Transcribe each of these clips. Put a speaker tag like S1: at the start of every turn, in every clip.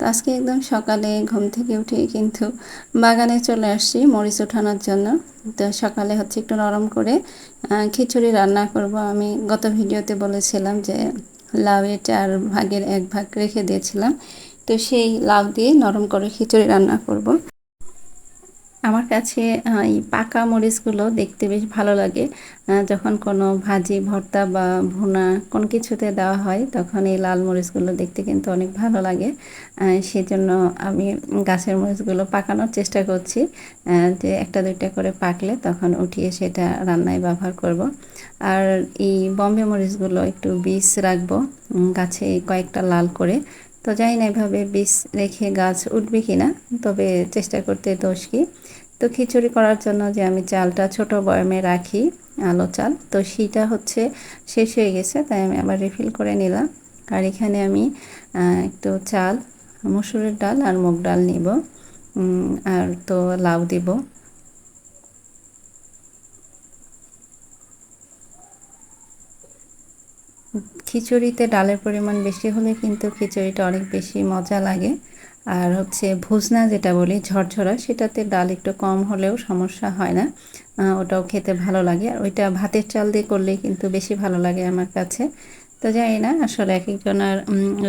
S1: তো আজকে একদম সকালে ঘুম থেকে উঠে কিন্তু বাগানে চলে আসছি মরিচ ওঠানোর জন্য। তো সকালে হচ্ছে একটু নরম করে খিচুড়ি রান্না করব। আমি গত ভিডিওতে বলেছিলাম যে লাউয়ে চার ভাগের এক ভাগ রেখে দিয়েছিলাম। তো সেই লাউ দিয়ে নরম করে খিচুড়ি রান্না করব। আমার কাছে এই পাকা মরিচগুলো দেখতে বেশ ভালো লাগে। যখন কোনো ভাজি, ভর্তা বা ভুনা কোন কিছুতে দেওয়া হয়, তখন এই লাল মরিচগুলো দেখতে কিন্তু অনেক ভালো লাগে। সেজন্য আমি গাছের মরিচগুলো পাকানোর চেষ্টা করছি। যে একটা দুইটা করে পাকলে তখন উঠিয়ে সেটা রান্নায় ব্যবহার করব। আর এই বম্বে মরিচগুলো একটু বীজ রাখব গাছে কয়েকটা লাল করে। তো জানি না এভাবে বীজ রেখে গাছ উঠবে কি না তবে চেষ্টা করতে দোষ কি? তো খিচুড়ি করার জন্য যে আমি চালটা ছোট বয়মে রাখি, আলো চাল, তো সেইটা হচ্ছে শেষ হয়ে গেছে, তাই আমি আবার রিফিল করে নিলাম। আর এখানে আমি একটু চাল, মসুরের ডাল আর মুগ ডাল নিব আর তো লাউ দিব। খিচুড়িতে ডালের পরিমাণ বেশি হলে কিন্তু খিচুড়িটা অনেক বেশি মজা লাগে। আর হচ্ছে ভুজনা যেটা বলি, ঝরঝরা, সেটাতে ডাল একটু কম হলেও সমস্যা হয় না। ওটাও খেতে ভালো লাগে। আর ওইটা ভাতের চাল দিয়ে করলে কিন্তু বেশি ভালো লাগে আমার কাছে। তো জানি না, আসলে এক একজনের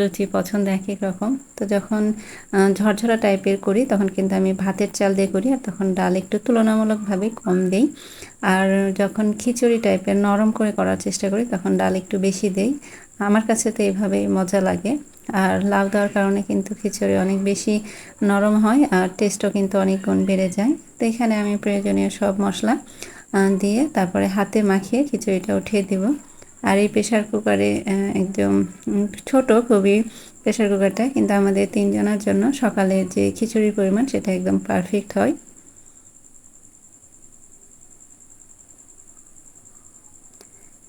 S1: রুচি, পছন্দ এক এক রকম তো যখন ঝরঝরা টাইপের করি, তখন কিন্তু আমি ভাতের চাল দিয়ে করি, আর তখন ডাল একটু তুলনামূলকভাবে কম দিই। আর যখন খিচুড়ি টাইপের নরম করে করার চেষ্টা করি, তখন ডাল একটু বেশি দেই। আমার কাছে তো এইভাবেই মজা লাগে। আর লাউ দেওয়ার কারণে কিন্তু খিচুড়ি অনেক বেশি নরম হয়, আর টেস্টও কিন্তু অনেক গুণ বেড়ে যায়। তো এখানে আমি প্রয়োজনীয় সব মশলা দিয়ে তারপরে হাতে মাখিয়ে খিচুড়িটা উঠিয়ে দেব। আর এই প্রেশার কুকারে একদম ছোট খুবই প্রেশার কুকারটা কিন্তু আমাদের তিনজনের জন্য সকালে যে খিচুড়ির পরিমাণ সেটা একদম পারফেক্ট হয়।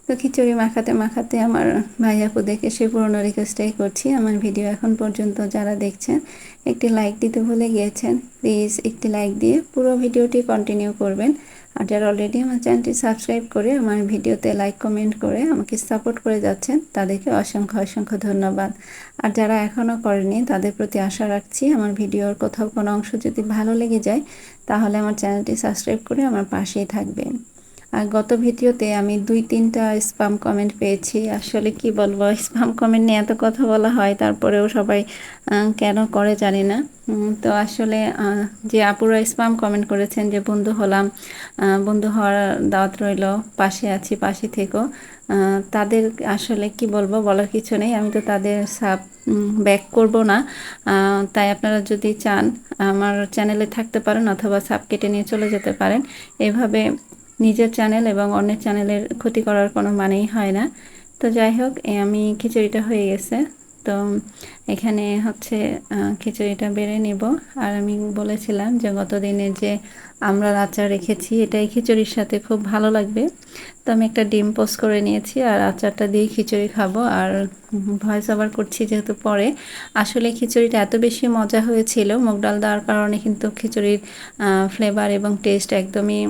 S1: তো খিচুড়ি মাখাতে মাখাতে আমার ভাইয়াপু দেখে সে পুরনো রিকোয়েস্টটাই করছি। আমার ভিডিও এখন পর্যন্ত যারা দেখছেন, একটি লাইক দিতে ভুলে গিয়েছেন প্লিজ একটি লাইক দিয়ে পুরো ভিডিওটি কন্টিনিউ করবেন। আর যারা অলরেডি আমার চ্যানেলটি সাবস্ক্রাইব করে আমার ভিডিওতে লাইক কমেন্ট করে আমাকে সাপোর্ট করে যাচ্ছেন, তাদেরকে অসংখ্য অসংখ্য ধন্যবাদ। আর যারা এখনও করেনি তাদের প্রতি আশা রাখছি আমার ভিডিওর কোথাও কোনো অংশ যদি ভালো লেগে যায়, তাহলে আমার চ্যানেলটি সাবস্ক্রাইব করে আমার পাশেই থাকবেন। আর গত ভিডিওতে আমি দুই, তিনটা স্পাম কমেন্ট পেয়েছি। আসলে কি বলব স্পাম কমেন্ট নিয়ে এত কথা বলা হয়, তারপরেও সবাই কেন করে জানি না। তো আসলে যে আপুরা স্পাম কমেন্ট করেছেন যে বন্ধু হলাম বন্ধু হওয়ার দাওয়াত রইল, পাশে আছি, পাশে থেকেও তাদের আসলে কি বলব বলার কিছু নেই। আমি তো তাদের সাপ ব্যাক করব না। তাই আপনারা যদি চান, আমার চ্যানেলে থাকতে পারেন অথবা সাপ কেটে নিয়ে চলে যেতে পারেন। এভাবে নিজের চ্যানেল এবং অন্যের চ্যানেলের ক্ষতি করার কোনো মানেই হয় না। তো যাই হোক আমি খিচুড়িটা হয়ে গেছে। তো এখানে হচ্ছে খিচুড়িটা বেড়ে নেব। আর আমি বলেছিলাম যে গত দিনে যে আমরা আচার রেখেছি, এটাই খিচুড়ির সাথে খুব ভালো লাগবে। তো আমি একটা ডিম পোস্ট করে নিয়েছি আর আচারটা দিয়ে খিচুড়ি খাব। আর ভয়েস ওভার করছি যেহেতু পরে। আসলে খিচুড়িটা এত বেশি মজা হয়েছিল মুগ ডাল দেওয়ার কারণে কিন্তু খিচুড়ির ফ্লেভার এবং টেস্ট একদমই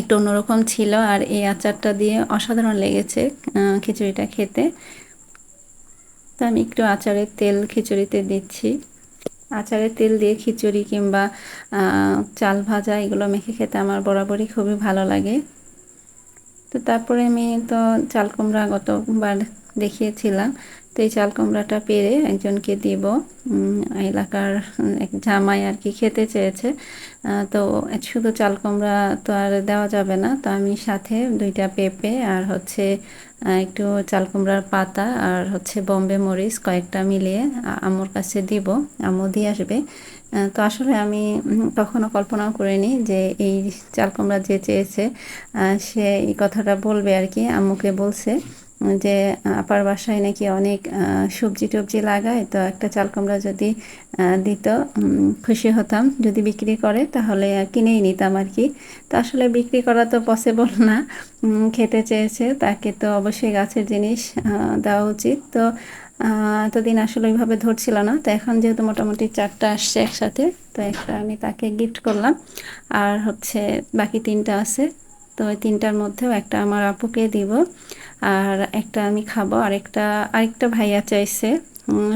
S1: একটু অন্যরকম ছিল আর এই আচারটা দিয়ে অসাধারণ লেগেছে খিচুড়িটা খেতে। তো আমি একটু আচারের তেল খিচুড়িতে দিচ্ছি। আচারের তেল দিয়ে খিচুড়ি কিংবা চাল ভাজা এগুলো মেখে খেতে আমার বরাবরই খুবই ভালো লাগে। তো তারপরে আমি তো চাল কুমড়া গতবার দেখিয়েছিলাম। তো এই চাল কুমড়াটা পেরে একজনকে দিব। এলাকার এক জামাই আর কি খেতে চেয়েছে। তো শুধু চাল কুমড়া তো আর দেওয়া যাবে না। তো আমি সাথে দুইটা পেঁপে আর হচ্ছে একটু চাল কুমড়ার পাতা আর হচ্ছে বম্বে মরিচ কয়েকটা মিলিয়ে আম্মুর কাছে দিব। আম্মু দিয়ে আসবে। তো আসলে আমি কখনো কল্পনাও করিনি যে এই চাল কুমড়া যে চেয়েছে সে এই কথাটা বলবে আর কি। আম্মুকে বলছে। যে আপার বাসায় নাকি অনেক সবজি টবজি লাগায়, তো একটা চাল কুমড়া যদি দিত খুশি হতাম। যদি বিক্রি করে, তাহলে কিনেই নিতাম আর কি তো আসলে বিক্রি করা তো পসিবল না। খেতে চেয়েছে, তাকে তো অবশ্যই গাছের জিনিস দেওয়া উচিত। তো এতদিন আসলে ওইভাবে ধরছিল না। তো এখন যেহেতু মোটামুটি চারটা আসছে একসাথে, তো একটা আমি তাকে গিফট করলাম। আর হচ্ছে বাকি তিনটা আছে। তো ওই তিনটার মধ্যেও একটা আমার আপুকে দিব। আর একটা আমি খাব, আরেকটা আরেকটা ভাইয়া চাইছে।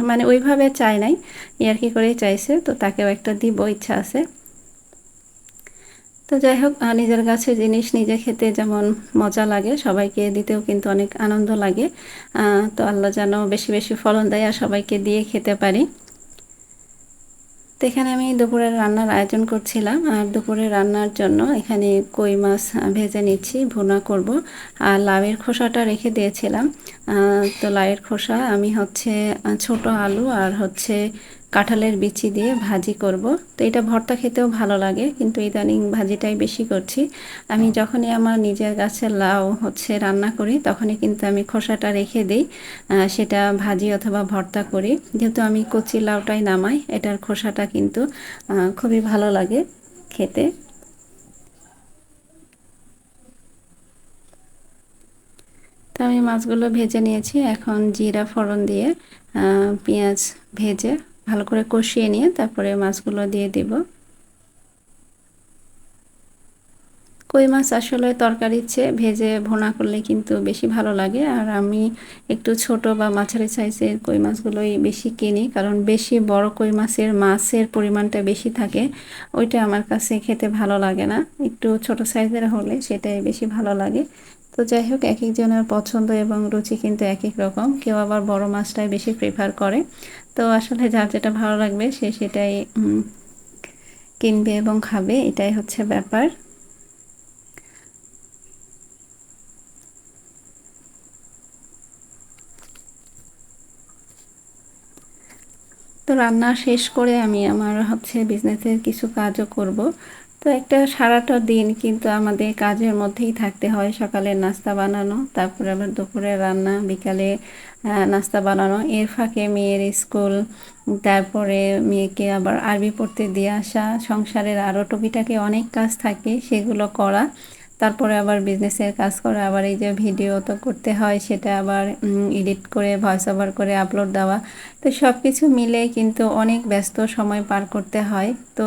S1: মানে ওইভাবে চাই নাই ইয়ার্কি করেই চাইছে, তো তাকেও একটা দিব, ইচ্ছা আছে। তো যাই হোক নিজের গাছের জিনিস নিজে খেতে যেমন মজা লাগে, সবাইকে দিতেও কিন্তু অনেক আনন্দ লাগে। তো আল্লাহ যেন বেশি বেশি ফলন দেয় আর সবাইকে দিয়ে খেতে পারি। তো এখানে আমি দুপুরের রান্নার আয়োজন করছিলাম আর দুপুরে রান্নার জন্য এখানে কই মাছ ভেজে নিচ্ছি, ভুনা করব। আর লাউয়ের খোসাটা রেখে দিয়েছিলাম। তো লাউয়ের খোসা আমি হচ্ছে ছোট আলু আর হচ্ছে কাঁঠালের বিচি দিয়ে ভাজি করব। তো এটা ভর্তা খেতেও ভালো লাগে, কিন্তু ইদানিং ভাজিটাই বেশি করছি। আমি যখনই আমার নিজের গাছের লাউ হচ্ছে রান্না করি, তখনই কিন্তু আমি খোসাটা রেখে দিই সেটা ভাজি অথবা ভর্তা করি। যেহেতু আমি কচি লাউটাই নামাই, এটার খোসাটা কিন্তু খুবই ভালো লাগে খেতে। তো আমি মাছগুলো ভেজে নিয়েছি। এখন জিরা ফোড়ন দিয়ে পেঁয়াজ ভেজে ভালো করে কষিয়ে নিয়ে তারপরে মাছগুলো দিয়ে দিব। কই মাছ আসলে তরকারির চেয়ে ভেজে ভোনা করলে কিন্তু বেশি ভালো লাগে। আর আমি একটু ছোট বা মাঝারি সাইজের কই মাছগুলোই বেশি কিনি, কারণ বেশি বড় কই মাছের মাছের পরিমাণটা বেশি থাকে, ওইটা আমার কাছে খেতে ভালো লাগে না। একটু ছোট সাইজের হলে সেটাই বেশি ভালো লাগে। তো যাই হোক এক একজনের পছন্দ এবং রুচি কিন্তু এক এক রকম। কেউ আবার বড় মাছটাই বেশি প্রেফার করে। তো আসলে যার যেটা ভালো লাগবে, সে সেটাই কিনবে এবং খাবে, এটাই হচ্ছে ব্যাপার। তো রান্না শেষ করে আমি আমার হচ্ছে বিজনেসের কিছু কাজও করব। তো একটা সারাটা দিন কিন্তু আমাদের কাজের মধ্যেই থাকতে হয়। সকালে নাস্তা বানানো, তারপরে আবার দুপুরে রান্না, বিকালে নাস্তা বানানো। এর ফাঁকে মেয়ের স্কুল, তারপরে মেয়েকে আবার আরবি পড়তে দিয়ে আসা। সংসারের আরও টুপিটাকে অনেক কাজ থাকে, সেগুলো করা। তারপরে আবার বিজনেসের কাজ করে, আবার এই যে ভিডিও তো করতে হয়, সেটা আবার এডিট করে ভয়েস ওভার করে আপলোড দেওয়া। তো সব কিছু মিলে কিন্তু অনেক ব্যস্ত সময় পার করতে হয়। তো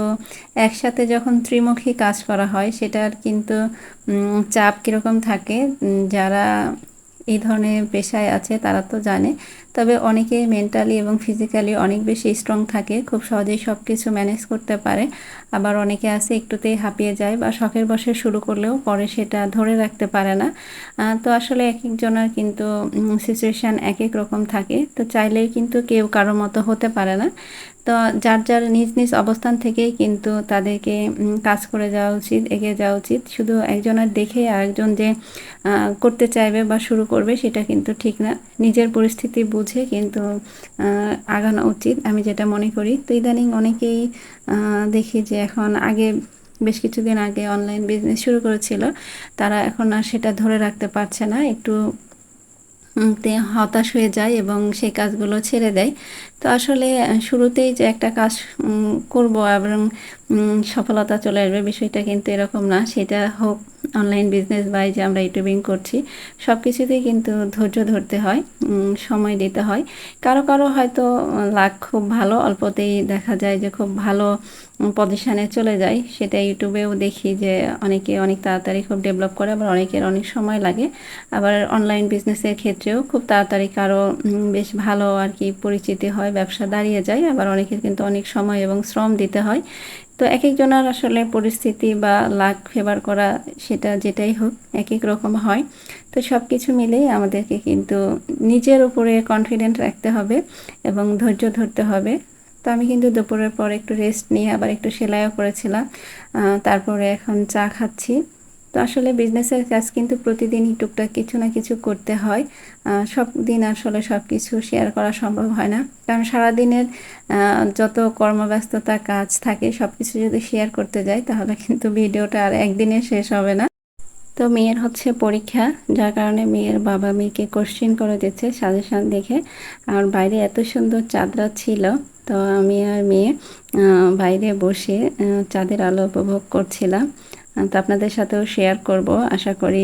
S1: একসাথে যখন ত্রিমুখী কাজ করা হয়, সেটার কিন্তু চাপ কীরকম থাকে? যারা এই ধরনের পেশায় আছে, তারা তো জানে। তবে অনেকে মেন্টালি এবং ফিজিক্যালি অনেক বেশি স্ট্রং থাকে, খুব সহজেই সব কিছু ম্যানেজ করতে পারে। আবার অনেকে আছে, একটুতেই হাঁপিয়ে যায় বা শখের বসে শুরু করলেও পরে সেটা ধরে রাখতে পারে না। তো আসলে এক একজনের কিন্তু সিচুয়েশান এক এক রকম থাকে। তো চাইলেই কিন্তু কেউ কারও মতো হতে পারে না। তো যার যার নিজ নিজ অবস্থান থেকেই কিন্তু তাদেরকে কাজ করে যাওয়া উচিত, এগিয়ে যাওয়া উচিত। শুধু একজনের দেখে আরেকজন যে করতে চাইবে বা শুরু করবে সেটা কিন্তু ঠিক না। নিজের পরিস্থিতি বুঝে কিন্তু আগানো উচিত, আমি যেটা মনে করি। তো ইদানিং অনেকেই দেখি যে এখন আগে, বেশ কিছুদিন আগে অনলাইন বিজনেস শুরু করেছিল। তারা এখন আর সেটা ধরে রাখতে পারছে না। একটু হতাশ হয়ে যায় এবং সেই কাজগুলো ছেড়ে দেয়। তো আসলে শুরুতেই যে একটা কাজ করব এবং সফলতা চলে আসবে বিষয়টা কিন্তু এরকম না। সেটা হোক অনলাইন বিজনেস বাই যে আমরা ইউটিউবিং করছি সব কিছুতেই কিন্তু ধৈর্য ধরতে হয় সময় দিতে হয়। কারও কারও হয়তো লাখ খুব ভালো, অল্পতেই দেখা যায় যে খুব ভালো পজিশানে চলে যায়। সেটা ইউটিউবেও দেখি যে অনেকে অনেক তাড়াতাড়ি খুব ডেভেলপ করে, আবার অনেকের অনেক সময় লাগে। আবার অনলাইন বিজনেসের ক্ষেত্রেও খুব তাড়াতাড়ি কারও বেশ ভালো আর কি পরিচিতি হয় ব্যবসা দাঁড়িয়ে যায়, আবার অনেকের কিন্তু অনেক সময় এবং শ্রম দিতে হয়। তো এক একজনের আসলে পরিস্থিতি বা লাক ফেভার করা সেটা যেটাই হোক এক এক রকম হয়। তো সব কিছু মিলেই আমাদেরকে কিন্তু নিজের উপরে কনফিডেন্ট রাখতে হবে এবং ধৈর্য ধরতে হবে। তো আমি কিন্তু দুপুরের পর একটু রেস্ট নিয়ে আবার একটু সেলাইও করেছিলাম। তারপরে এখন চা খাচ্ছি। তো আসলে বিজনেসের কাজ কিন্তু প্রতিদিনই টুকটাক কিছু না কিছু করতে হয়। সব দিন আসলে সব কিছু শেয়ার করা সম্ভব হয় না। কারণ সারাদিনের যত কর্মব্যস্ততা কাজ থাকে সব কিছু যদি শেয়ার করতে যাই, তাহলে কিন্তু ভিডিওটা আর একদিনে শেষ হবে না। তো মেয়ের হচ্ছে পরীক্ষা, যার কারণে মেয়ের বাবা মেয়েকে কোশ্চিন করে দিচ্ছে সাজেশান দেখে। আর বাইরে এত সুন্দর চাঁদরা ছিল, তো আমি আর মেয়ে বাইরে বসে চাঁদের আলো উপভোগ করছিলাম। তো আপনাদের সাথেও শেয়ার করব। আশা করি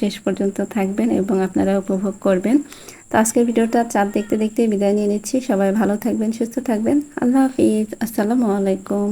S1: শেষ পর্যন্ত থাকবেন এবং আপনারা উপভোগ করবেন। তো আজকের ভিডিওটা চাঁদ দেখতে দেখতে বিদায় নিয়ে নিচ্ছি। সবাই ভালো থাকবেন, সুস্থ থাকবেন। আল্লাহ হাফিজ। আসসালামু আলাইকুম।